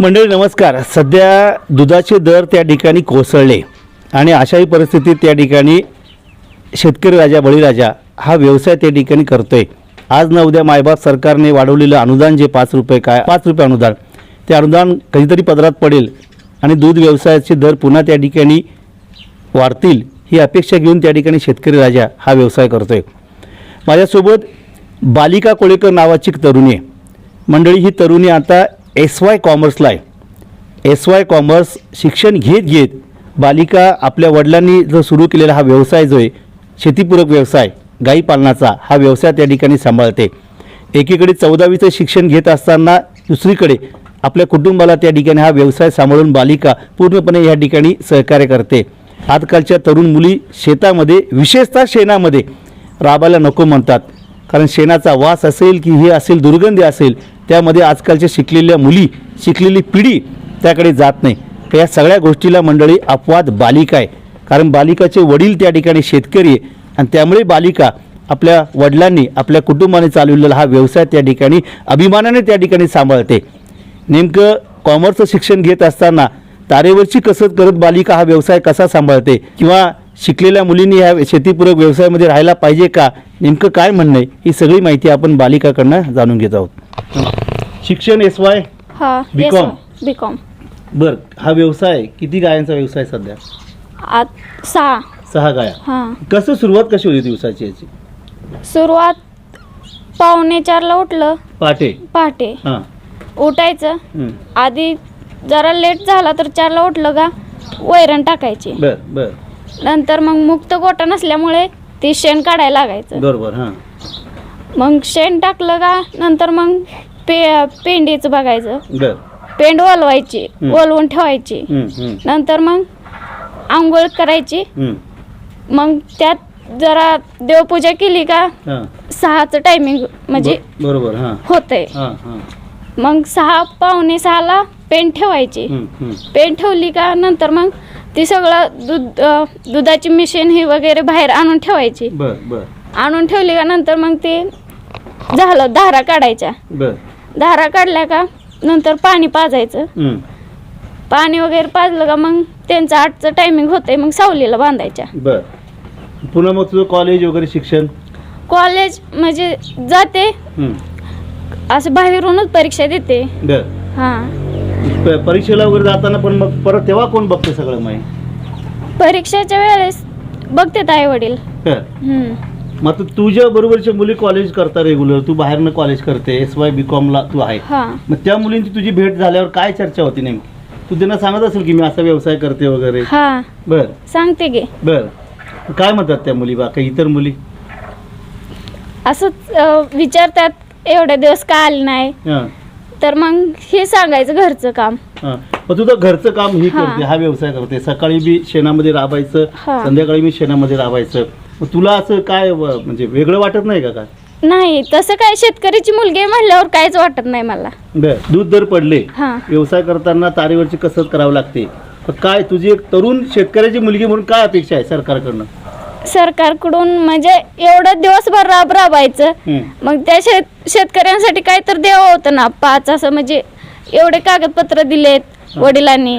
मंडळी नमस्कार. सध्या दुधाचे दर त्या ठिकाणी कोसळले आणि अशाही परिस्थितीत त्या ठिकाणी शेतकरी राजा बळीराजा हा व्यवसाय त्या ठिकाणी करतोय. आज न उद्या मायबाप सरकारने वाढवलेलं अनुदान जे पाच रुपये काय पाच रुपये अनुदान ते अनुदान कधीतरी पदरात पडेल आणि दूध व्यवसायाचे दर पुन्हा त्या ठिकाणी वाढतील ही अपेक्षा घेऊन त्या ठिकाणी शेतकरी राजा हा व्यवसाय करतोय. माझ्यासोबत बालिका कोळेकर नावाची तरुणी आहे. मंडळी ही तरुणी आता एस वाय कॉमर्सला आहे. एस वाय कॉमर्स शिक्षण घेत घेत बालिका आपल्या वडिलांनी जो सुरू केलेला हा व्यवसाय जो आहे शेतीपूरक व्यवसाय गाई पालनाचा हा व्यवसाय त्या ठिकाणी सांभाळते. एकीकडे चौदावीचं शिक्षण घेत असताना दुसरीकडे आपल्या कुटुंबाला त्या ठिकाणी हा व्यवसाय सांभाळून बालिका पूर्णपणे या ठिकाणी सहकार्य करते. आजकालच्या तरुण मुली शेतामध्ये विशेषतः शेणामध्ये राबायला नको म्हणतात. कारण शेणाचा वास असेल की हे असेल दुर्गंधी असेल त्यामध्ये आजकालच्या शिकलेल्या मुली शिकलेली पिढी त्याकडे जात नाही. तर या सगळ्या गोष्टीला मंडळी अपवाद बालिका आहे. कारण बालिकाचे वडील त्या ठिकाणी शेतकरी आहे. आणि त्यामुळे बालिका आपल्या वडिलांनी आपल्या कुटुंबाने चालवलेला हा व्यवसाय त्या ठिकाणी अभिमानाने त्या ठिकाणी सांभाळते. नेमकं कॉमर्सचं शिक्षण घेत असताना तारेवरची कसरत करत बालिका हा व्यवसाय कसा सांभाळते? किंवा शिकलेल्या मुलींनी ह्या शेतीपूरक व्यवसायामध्ये राहायला पाहिजे का? नेमकं काय म्हणणं आहे? ही सगळी माहिती आपण बालिकाकडनं जाणून घेत आहोत. शिक्षण एस वाय हा B.Com. बी कॉम बर हा व्यवसाय किती गायांचा व्यवसाय सध्या? आत सहा. सहा गाया. हा. कसं सुरुवात कशी होती दिवसाची याची? सुरुवात पावणे चारला उठलं. पहाटे. पहाटे. हां. उठायचं. हं. आधी जरा लेट झाला तर चारला उठलं का वैरण टाकायची. बर बर. नंतर मग मुक्त गोटा नसल्यामुळे ते शेण काढायला लागायचं. बरोबर हां. मग शेण टाकलं का नंतर मग पे पेंडीचं बघायचं. बर. पेंड ओलवायची. ओलवून ठेवायची. नंतर मग आंघोळ करायची. मग त्यात जरा देवपूजा केली का सहाचं टायमिंग म्हणजे बरोबर हां. होतंय. हां हां. मग सहा पावणे सहाला पेन ठेवायची. पेन ठेवली का नंतर मग ती सगळं दूध दुधाची मशीन ही वगैरे बाहेर आणून ठेवायची. बर बर. आणून ठेवली का नंतर मग ते झालं धारा काढायच्या. धारा काढल्या का? नंतर पाणी पाजायचं. पाणी वगैरे पाजलं का मग त्यांचं आठचं टायमिंग होतंय मग सावलीला बांधायच्या. बर. पुन्हा मग तुझं कॉलेज वगैरे शिक्षण? कॉलेज म्हणजे जाते. असं बाहेरूनच परीक्षा देते. बर. हां. प- परीक्षेला वगैरे जाताना पण मग परत तेव्हा कोण बघते सगळं मग परीक्षेच्या वेळेस बघतेत आई वडील. मग आता तुझ्या बरोबरच्या मुली कॉलेज करता रेग्युलर तू बाहेरनं कॉलेज करते एस वाय बी कॉमला तू आहे. हा. मग त्या मुलींची तुझी भेट झाल्यावर काय चर्चा होती नेमकी? तू त्यांना सांगत असेल की मी असा व्यवसाय करते वगैरे. हा. बर. सांगते की. बर. काय म्हणतात त्या मुली बा? काही इतर मुली? असंच अं, विचारतात एवढे दिवस का आले नाही? हां. तर मग हे सांगायचं घरचं काम. हां. मग तुझं घरचं काम ही. करते हा व्यवसाय करते. सकाळी बी शेणामध्ये राबायचं हां. संध्याकाळी मी शेणामध्ये राबायचं. मग तुला असं काय व- म्हणजे वेगळं वाटत नाही का काय? नाही तसं काय शेतकऱ्याची मुलगी आहे म्हणल्यावर काहीच वाटत नाही मला. बर दूध दर पडले. हा. व्यवसाय करताना तारेवरची कसरत करावी लागते. काय तुझी एक तरुण शेतकऱ्याची मुलगी म्हणून काय अपेक्षा आहे सरकारकडनं? सरकारकडून म्हणजे एवढं दिवसभर राब राबायचं. मग त्या शेत शेतकऱ्यांसाठी काय तर द्यावं होतं ना. पाच असं म्हणजे एवढे कागदपत्र दिलेत वडिलांनी.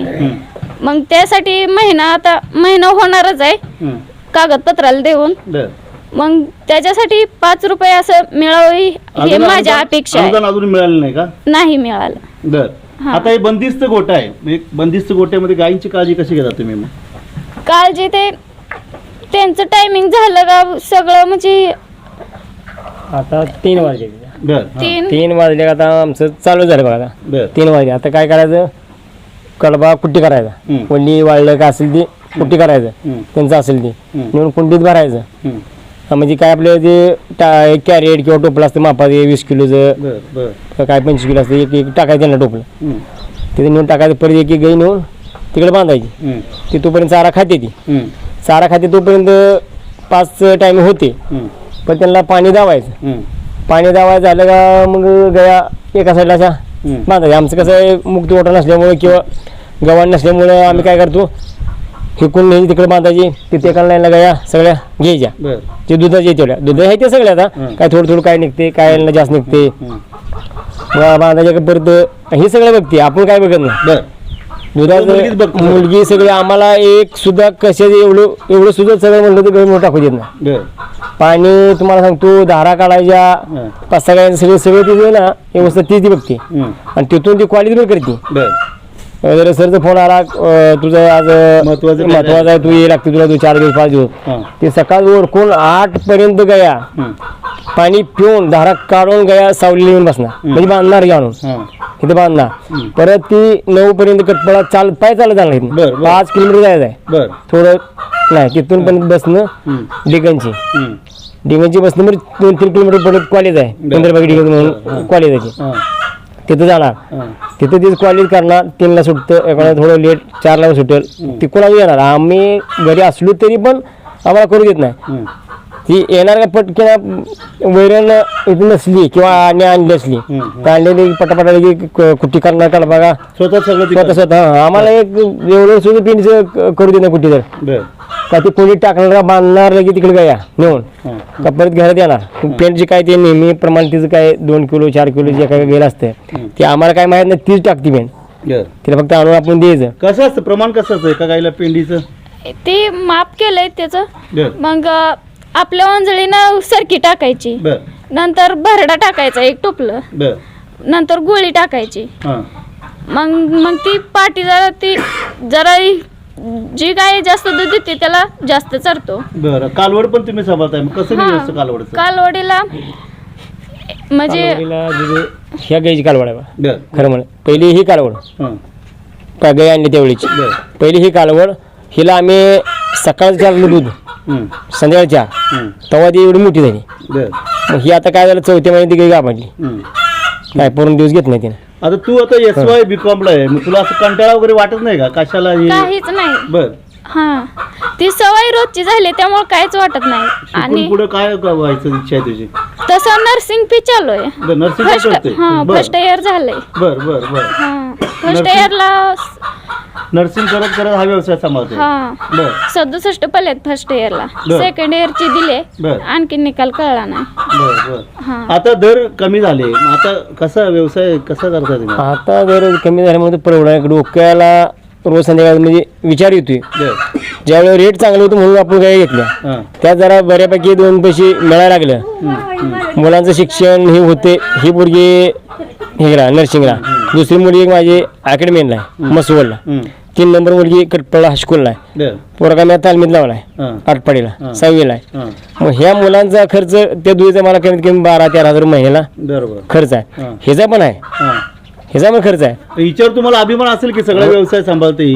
मग त्यासाठी महिना आता महिना होणारच आहे. कागदपत्राला देऊन बर. मग त्याच्यासाठी पाच रुपये असं मिळावं ही अजून माझ्या अनुदान- अपेक्षा आहे. अनुदान अजून मिळालं नाही का? नाही मिळालं. बर. हां. आता हे बंदिस्त गोटा आहे. म्हणजे बंदिस्त गोट्यामध्ये गायींची काळजी कशी घेता तुम्ही मग? काळजी ते त्यांचं टायमिंग झालं का सगळं? म्हणजे आता तीन वाजले. बर. हां. तीन? तीन वाजले का आता आमचं चालू झालं बघा आता. बर. तीन वाजले. आता काय करायचं? कडबा कुट्टी करायचा. हं. वल्ली वाळलं का असेल ती कुट्टी करायचं. त्यांचं असेल ती. नेऊन कुंडीत भरायचं हं. म्हणजे काय आपलं ते टा एक कॅरेट किंवा टोपलं असतं मापात हे वीस किलोचं बर बर किंवा काय पंचवीस किलो असतं एक एक टाकायचं त्यांना टोपलं. तिथे नेऊन टाकायचं परत एक एक गाई नेऊन तिकडे बांधायची. ती तोपर्यंत चारा खाते ती. चारा खाते तोपर्यंत पाच टायमिंग होते. पण त्यांना पाणी दावायचं. पाणी दावायचं झालं का मग गया एका साईडला अशा. बांधायचं आमचं कसं आहे मुक्ती ओटा नसल्यामुळे किंवा गव्हाण नसल्यामुळं आम्ही काय करतो हिकून न्यायची तिकडे बांधायची तिथे एका लाईनला गया सगळ्या घ्यायच्या. बर. जे दुधाचे तेवढ्या. दूध आहे ते सगळे आता. काय थोडं थोडं काय निघते काय जास्त निघते. बा- बांधायच्या का परत हे सगळं बघते. आपण काय बघत नाही. बर. मुलगीच बघते दुधाचं. मुलगी सगळी आम्हाला एक सुद्धा कशाचे एवढं एवढं सुद्धा सगळं म्हणलं तर गैर टाकू देत नाही. बर. पाणी तुम्हाला सांगतो धारा काढायच्या हं. पाच सहा गाड्यांचं सगळं सगळं तिथे ना व्यवस्था तीच ती बघते. हं. आणि तिथून ती क्वालिटी पण करते. बर. जर सरचा फोन आला अं, तुझं आज महत्वाचं महत्वाचं आहे तू ये लागते तुला तू चार दिवस पाच दिवस ते सकाळ ओरकून आठ पर्यंत गया हं. पाणी पिऊन धारा काढून गया सावली येऊन बसणार. म्हणजे बांधणार घ्या आणून हां. इथे बांधणार. परत ती नऊ पर्यंत कटपळा चाल पाय चालत जाणार इथनं. बरं, बरं. पाच किलोमीटर जायचं आहे. बर. थोडं नाही तिथून पण बसणं हं. डिगनची. हं. डिगनची बसणं म्हणजे दोन तीन किलोमीटर परत कॉलेज आहे. बरं. पंधरा डिगन म्हणून कॉलेज आहे ती. हां. तिथं जाणार. तिथं तीच कॉलेज करणार तीनला सुटतं एखादा थोडं लेट चारला सुटेल. तिकडून येणार? आम्ही घरी असलो तरी पण आम्हाला करू देत नाही. हं. ती येणार का पटकन वैरण इथे नसली किंवा आणि आणली असली. तर आणलेली पटापटा लगी क- कुट्टी करणार काढ बघा. स्वतः सगळं स्वतः. स्वतः. हा. आम्हाला एक एवढं सुद्धा पिंडचं क- करू देणार कुठे तर. बर. का ती कोणी टाकणार का बांधणार लगी तिकडे गया नेऊन. हां का परत घरात येणार. पेंट जे काय ते नेहमी प्रमाण तिचं काय दोन किलो चार किलो जे काय गेलं असतं ते आम्हाला काय माहीत नाही तीच टाकती पेंट बर. तिला फक्त आणून आपण द्यायचं. कसं असतं प्रमाण कसं असतं एका गाईला पेंडीचं? ते माप केलंय त्याचं. बर. मग अं, आपल्या ओंजळीनं सरकी टाकायची. बर. नंतर भरडा टाकायचा एक टोपलं. बर. नंतर गोळी टाकायची. हां. मग मग ती पाटी जरा ती जरा जी गाय जास्त दूध देते त्याला जास्त चरतो. बरं. कालवड पण तुम्ही सांभाळताय. मग कसं हा. नाही असतं कालवडचं कालवडीला म्हणजे कालवडीला दूध ह्या गाईची कालवड आहे बा. बर. खरं म्हण पहिली ही कालवड. हां. का गाई आणली तेवढीची बर. पहिली ही कालवड हिला आम्ही सकाळचं चारलं दूध. संध्याकाळी चार हं. तेव्हा ती एवढी मोठी झाली. बर. मग ही आता काय झालं चौथ्या महिन्यात ती गाई गाभाडली. काय पूर्ण दिवस घेत नाही तिने. आता तू आता एस वाय बी कॉमला आहे. मग तुला असं कंटाळा वगैरे वाटत नाही का? कशाला हे? काहीच नाही. बर. हा. ती सवय रोजची झाली त्यामुळे काहीच वाटत नाही. आणि पुढे काय व्हायचं इच्छा आहे तुझी? तसं नर्सिंग पी चालू आहे. बर नर्सिंग फर्स्ट करते हा बर. फर्स्ट इयर झालंय. बर बर बर. हा. First Nursing? इयरला नर्सिंग करत करत हा व्यवसाय सांभाळते हा. बर. सदुसष्ट पलेत फर्स्ट इयरला बर. सेकंड इयरची दिले बर. आणखी निकाल कळला नाही. बर बर. हा. आता दर कमी झाले. मग आता कसा व्यवसाय कसा करता तुम्ही? आता जर कमी झाल्यामुळे परवडा डोक्याला रोज संध्याकाळी म्हणजे विचार येतोय. ज्यावेळेस रेट चांगले होते म्हणून आपण गाई घेतल्या. हां. त्यात जरा बऱ्यापैकी दोन पैसे मिळायला लागलं. मुलांचं शिक्षण हे होते ही मुलगी हिगरा नर्सिंगला. दुसरी मुलगी एक माझी अकॅडमीला आहे मसवडला हं. तीन नंबर मुलगी कटपळा हायस्कूलला आहे. बर. पोरगा मी तालमीत लावला आहे हां. आठपाडीला हां. सहावीला आहे. हां. मग ह्या मुलांचा खर्च त्या दुधीचा मला कमीत कमी बारा तेरा हजार महिन्याला खर्च आहे. हां. ह्याचा पण आहे. हां. ह्याचा पण खर्च आहे. हिच्यावर तुम्हाला अभिमान असेल की सगळा व्यवसाय सांभाळते ही.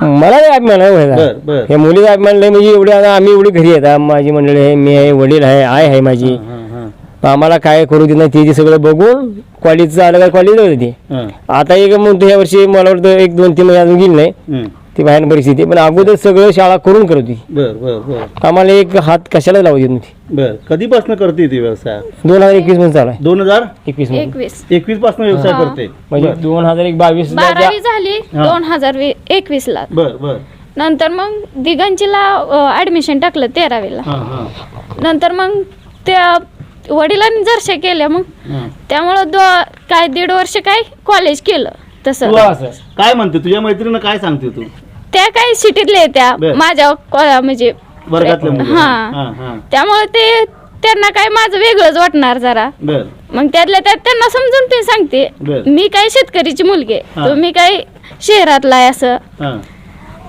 मला नाही अभिमान आहे बर बर. या मुलीचा अभिमान लय म्हणजे एवढे आता आम्ही एवढी घरी आहेत माझी मंडळी आहे मी आहे वडील आहे आई आहे माझी. हां हां आम्हाला काय करू देत नाही ते सगळं बघून कॉलेजचं आलं का कॉलेज होते हां. आता एक म्हणतो ह्या वर्षी मला वाटतं एक दोन तीन महिने अजून गेली नाही. हं. ती बाहेर परिस्थिती पण अगोदर सगळं शाळा करून करत होती. बर बर बर. आम्हाला एक हात कशाला लावू देत नव्हती. बर. कधीपासून करते ती व्यवसाय? दोन हजार एकवीसमध्ये चालू आहे. दोन हजार? एकवीसमध्ये. एकवीस. एकवीसपासून व्यवसाय हां. करते. म्हणजे दोन हजार एक बावीस बारावी झाली हा. दोन हजार एकवीस ला बर बर. नंतर मग दिगंजीला ऍडमिशन टाकलं तेरावीला. हां हां. नंतर मग त्या वडिलांनी जरशा केल्या मग. हां. त्यामुळं दो काय दीड वर्ष काय कॉलेज केलं तसं. काय म्हणते? तुझ्या मैत्रिणीनं काय सांगते तू? त्या काय सिटीतल्या त्या. बर. माझ्या को- म्हणजे वर्गातल्या मुली. हा. हां हां. त्यामुळे ते त्यांना काय माझं वेगळंच वाटणार जरा. बर. मग त्यातल्या त्यात त्यांना समजून ते सांगते. बर. मी काय शेतकरीची मुलगी आहे. हा. तुम्ही काय शहरातला आहे असं. हां.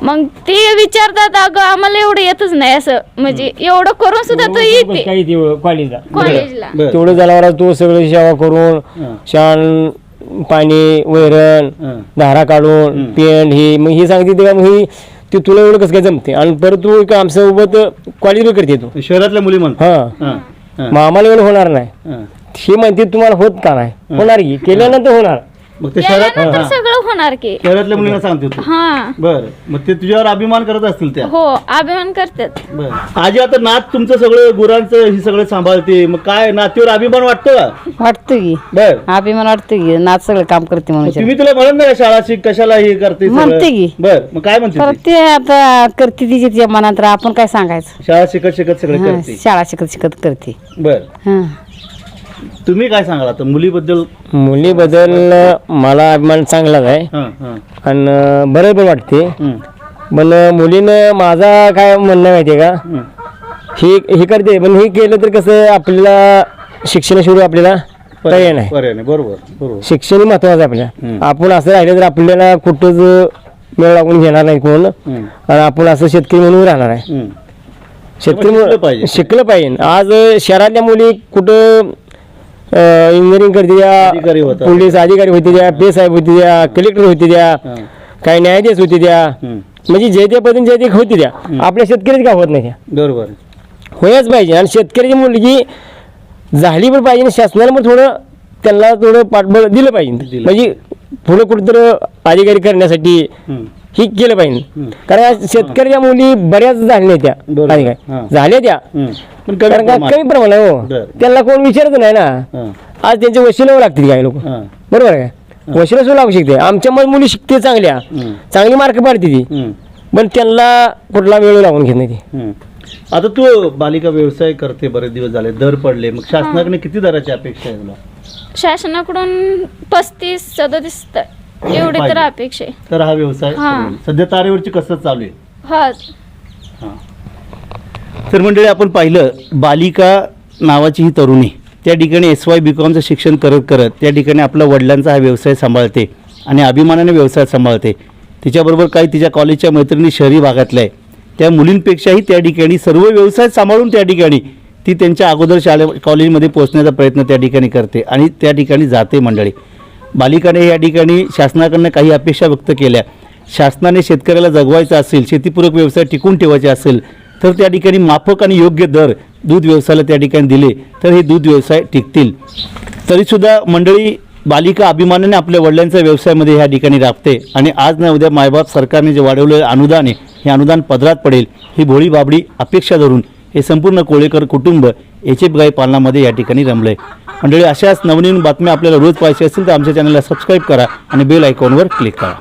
मग ते विचारतात अगं आम्हाला एवढं येतच नाही असं. म्हणजे एवढं करून सुद्धा तू येते. कॉलेजला कॉलेजला बर. तेवढं जनावर तो सगळं सेवा करून हां. शान पाणी वैरण धारा काढून. पेंट ही मग ही सांगते तेव्हा मग ही ती तुला एवढं कसं काय जमते? आणि परत तू एक आमच्यासोबत कॉलेज करते तू. शहरातल्या मुली म्हणतात हा. मग आम्हाला एवढं होणार नाही. हां. ही म्हणते तुम्हाला होत का नाही? होणार की? केल्यानंतर होणार. मग ते शहरात हां. सगळं होणार की. शहरातल्या मुलींना सांगते तू. हा. बर. मग ते तुझ्यावर अभिमान करत असतील त्या. हो अभिमान करतात. बर. आजी आता नात तुमचं सगळं गुरांचं ही सगळं सांभाळते. मग काय नातीवर अभिमान वाटतो का? वाटतं की. बर. अभिमान वाटतं की. नाच सगळं काम करते मग म्हणून तुम्ही तुला म्हणत नाही का शाळा शिक कशाला हे करते सगळं? म्हणते की. बर. मग काय म्हणते तर ती? ते आता करते तिच्या तिच्या मनात. आपण काय सांगायचं? शाळा शिकत शिकत सगळं हा, करते. शाळा शिकत शिकत करते. बर. हा. तुम्ही काय सांगाल आता? मुलीबद्दल मुलीबद्दल मला अभिमान चांगलाच आहे. हां हां. आणि बरं पण वाटते. हं, पण मुलीनं माझा काय म्हणणं माहिती आहे का? हं. ही हे करते पण हे केलं तर कसं आपल्याला शिक्षणाशिवाय आपल्याला पर्याय नाही. पर्याय नाही. बरोबर बरोबर. शिक्षण ही महत्वाचं आहे आपल्याला हम्म. आपण असं राहिलं तर आपल्याला कुठंच मेळ लागून घेणार नाही कोण. हं, आणि आपण असं शेतकरी म्हणून राहणार आहे. हं. शेतकरी शिकलं म्हणून- पाहिजे. शिकलं पाहिजे. आज शहरातल्या मुली कुठं इंजिनिअरिंग करते त्या. पोलीस अधिकारी होते त्या पी साहेब होते त्या कलेक्टर होते त्या काही न्यायाधीश होते त्या. म्हणजे जे ते पद्धतीने जे ते होते त्या. आपल्या शेतकरीच का होत नाही त्या? बरोबर. होयच पाहिजे. आणि शेतकऱ्याची मुलगी झाली पण पाहिजे आणि शासनाने पण थोडं त्यांना थोडं पाठबळ दिलं पाहिजे. म्हणजे पुढं कुठंतरी अधिकारी करण्यासाठी हं, केलं पाहिजे. कारण शेतकऱ्याच्या मुली बऱ्याच झाल्या त्या. झाल्या त्या. पण कमी कारण का प्रमाणात. कमी प्रमाणात हो. बरं. त्यांना कोण विचारत नाही ना. हां, आज त्यांचे वशिलावर लागतील काही लोक. हां, बरोबर आहे का? वशिला सुद्धा लागू शकते. आमच्या मध्ये मुली शिकते चांगल्या. हं, चांगली मार्क पाडते ती. हं, पण त्यांना कुठला वेळ लागून घेत नाही ती. हं. आता तू बालिका व्यवसाय करते बरेच दिवस झाले दर पडले. मग शासनाकडे किती दराची अपेक्षा आहे तुला? शासनाकडून पस्तीस सदतीस त- एवढी तर पाहिजे. अपेक्षा आहे. तर हा व्यवसाय हां. सध्या तारेवरची कसरत चालू आहे? हा. तर मंडळी आपण पाहिलं बालिका नावाची ही तरुणी त्या ठिकाणी एस वाय बी कॉमचं शिक्षण करत करत त्या ठिकाणी आपल्या वडिलांचा हा व्यवसाय सांभाळते आणि अभिमानाने व्यवसाय सांभाळते. तिच्याबरोबर काही तिच्या कॉलेजच्या मैत्रिणी शहरी भागातल्या आहे त्या मुलींपेक्षाही त्या ठिकाणी सर्व व्यवसाय सांभाळून त्या ठिकाणी ती त्यांच्या अगोदर शाळे कॉलेजमध्ये पोहोचण्याचा प्रयत्न त्या ठिकाणी करते आणि त्या ठिकाणी जाते मंडळी. बालिकाने या ठिकाणी शासनाकडनं काही अपेक्षा व्यक्त केल्या. शासनाने शेतकऱ्याला जगवायचं असेल शेतीपूरक व्यवसाय टिकून ठेवायचे असेल तर त्या ठिकाणी माफक आणि योग्य दर दूध व्यवसायाला त्या ठिकाणी दिले तर हे दूध व्यवसाय टिकतील. तरीसुद्धा मंडळी बालिका अभिमानाने आपल्या वडिलांच्या व्यवसायामध्ये ह्या ठिकाणी राबते आणि आज ना उद्या मायबाप सरकारने जे वाढवलेलं अनुदान आहे हे अनुदान पदरात पडेल ही भोळी बाबडी अपेक्षा धरून हे संपूर्ण कोळेकर कुटुंब एच एफ गाई पालनामध्ये या ठिकाणी रमलं आहे मंडळी अशाच नवनवीन बातम्या आपल्याला रोज पाहिजे असतील तर आमच्या चॅनलला सबस्क्राईब करा आणि बेल आयकॉनवर क्लिक करा.